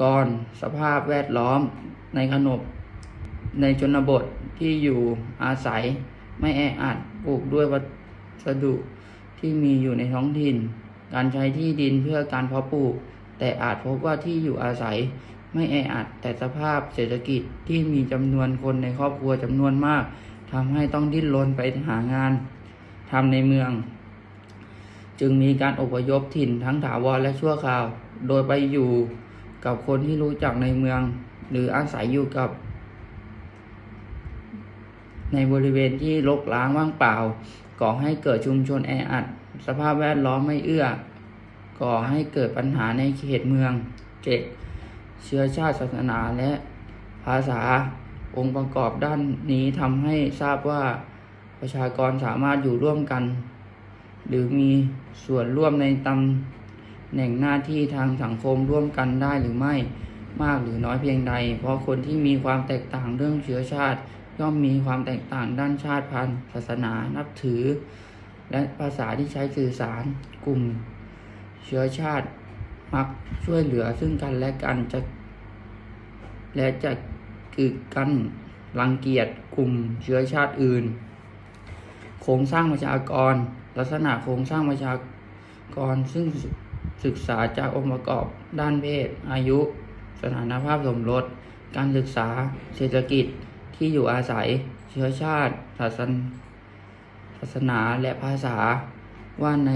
กรสภาพแวดล้อมในขนบ ในชนบทที่อยู่อาศัยไม่แออัดปลูกด้วยวัสดุที่มีอยู่ในท้องถิ่น การใช้ที่ดินเพื่อการเพาะปลูก แต่อาจพบว่าที่อยู่อาศัยไม่แออัดแต่สภาพเศรษฐกิจที่มีจำนวนคนในครอบครัวจำนวนมากทำให้ต้องดิ้นรนไปหางานทำในเมือง จึงมีการอพยพถิ่นทั้งถาวรและชั่วคราว โดยไปอยู่ กับคนที่รู้จักในเมือง หรืออาศัยอยู่กับ ในบริเวณที่รกร้างว่างเปล่า ก่อให้เกิดชุมชนแออัด สภาพแวดล้อมไม่เอื้อ ก่อให้เกิดปัญหาในเขตเมืองเจ็ดเชื้อชาติศาสนาและภาษาองค์ประกอบด้านนี้ทำให้ทราบว่าประชากรสามารถอยู่ร่วมกัน หรือมีส่วนร่วมในตำ แหน่งหน้าที่ทางสังคมร่วมกันได้หรือไม่ มากหรือน้อยเพียงใด เพราะคนที่มีความแตกต่างเรื่องเชื้อชาติ ย่อมมีความแตกต่างด้านชาติพันธุ์ ศาสนานับถือ และภาษาที่ใช้สื่อสารกลุ่ม เชื้อชาติมักช่วยเหลือซึ่งกันและกันจะและจะกีดกันรังเกียจกลุ่มเชื้อชาติอื่น โครงสร้างประชากร ลักษณะโครงสร้างประชากรซึ่ง ศึกษาจากองค์ประกอบ ด้านเพศ อายุ สถานภาพสมรส การศึกษา เศรษฐกิจ ที่อยู่อาศัย เชื้อชาติ ศาสนศาสนา และภาษา ว่าใน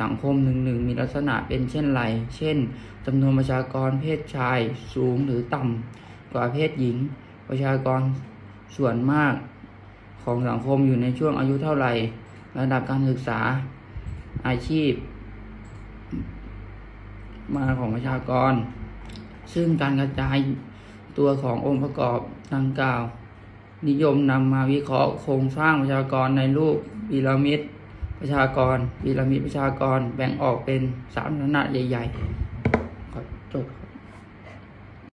สังคมหนึ่งหนึ่งมีลักษณะเป็นเช่นไร เช่นจำนวนประชากรเพศชายสูงหรือต่ำกว่าเพศหญิง ประชากรส่วนมากของสังคมอยู่ในช่วงอายุเท่าไหร่ ระดับการศึกษา อาชีพ มาของประชากร ซึ่งการกระจายตัวขององค์ประกอบดังกล่าว นิยมนำมาวิเคราะห์โครงสร้างประชากรในรูปพีระมิดประชากรพีระมิดประชากรแบ่งออกเป็นสามลักษณะใหญ่ๆจบครับ